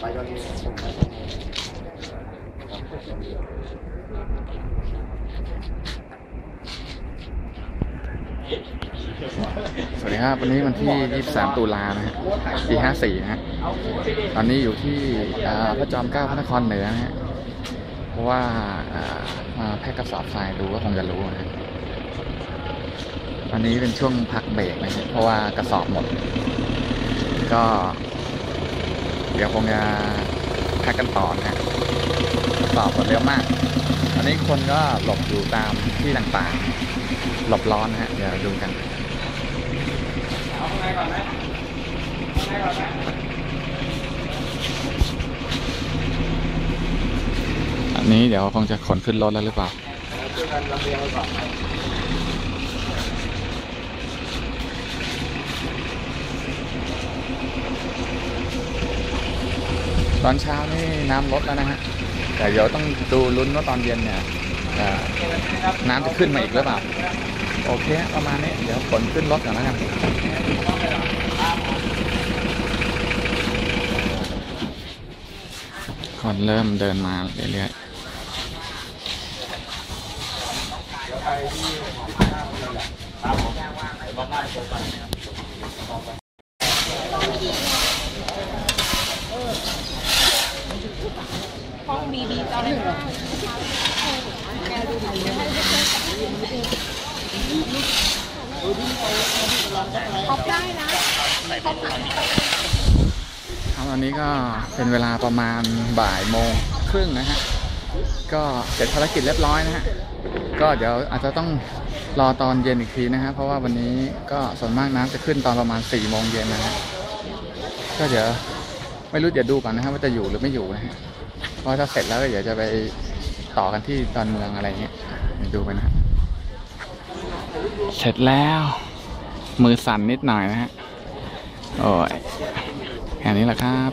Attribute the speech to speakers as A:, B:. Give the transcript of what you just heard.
A: ไปตอนนี้สวัสดีครับ วันนี้วันที่ 23 ตุลานะฮะปี 54 นะฮะ ตอนนี้อยู่ที่พระจอมเกล้าพระนครเหนือนะฮะ เพราะว่าาแพ็กกระสอบทรายดูก็คงจะรู้นะฮะตอนนี้เป็นช่วงพักเบรกนะฮะเพราะว่ากระสอบหมด ก็ เดี๋ยวคงจะแพ็กกันต่อนะฮะสอบหมดเร็วมากตอนนี้คนก็หลบอยู่ตามที่ต่างๆ หลบร้อนนะฮะ เดี๋ยวดูกันอันนี้เดี๋ยวคงจะขนขึ้นรถแล้วหรือเปล่า ตอนเช้านี่น้ำลดแล้วนะฮะแต่เดี๋ยวต้องดูลุ้นว่าตอนเย็นเนี่ยน้ำจะขึ้นมาอีกหรือเปล่า โอเค ประมาณนี้ เดี๋ยวขนขึ้นรถก่อนแล้วกันคนเริ่มเดินมาเรื่อยๆ
B: องบีบีตอนหนึ่งท็อปได้นะ
A: ครับวันนี้ก็เป็นเวลาประมาณบ่ายโมงครึ่งนะฮะ ก็เสร็จภารกิจเรียบร้อยนะฮะ ก็เดี๋ยวอาจจะต้องรอตอนเย็นอีกทีนะฮะ เพราะว่าวันนี้ก็ส่วนมากน้ำจะขึ้นตอนประมาณ4ี่โมงเย็นนะฮะ ก็เดี๋ยวไม่รู้เดี๋ยวดูก่อนนะฮะว่าจะอยู่หรือไม่อยู่นะฮะ เพราะถ้าเสร็จแล้วก็เดี๋ยวจะไปต่อกันที่ดอนเมืองอะไรเงี้ยดูไปนะเสร็จแล้ว มือสั่นนิดหน่อยนะฮะโอ้ยแค่นี้แหละครับ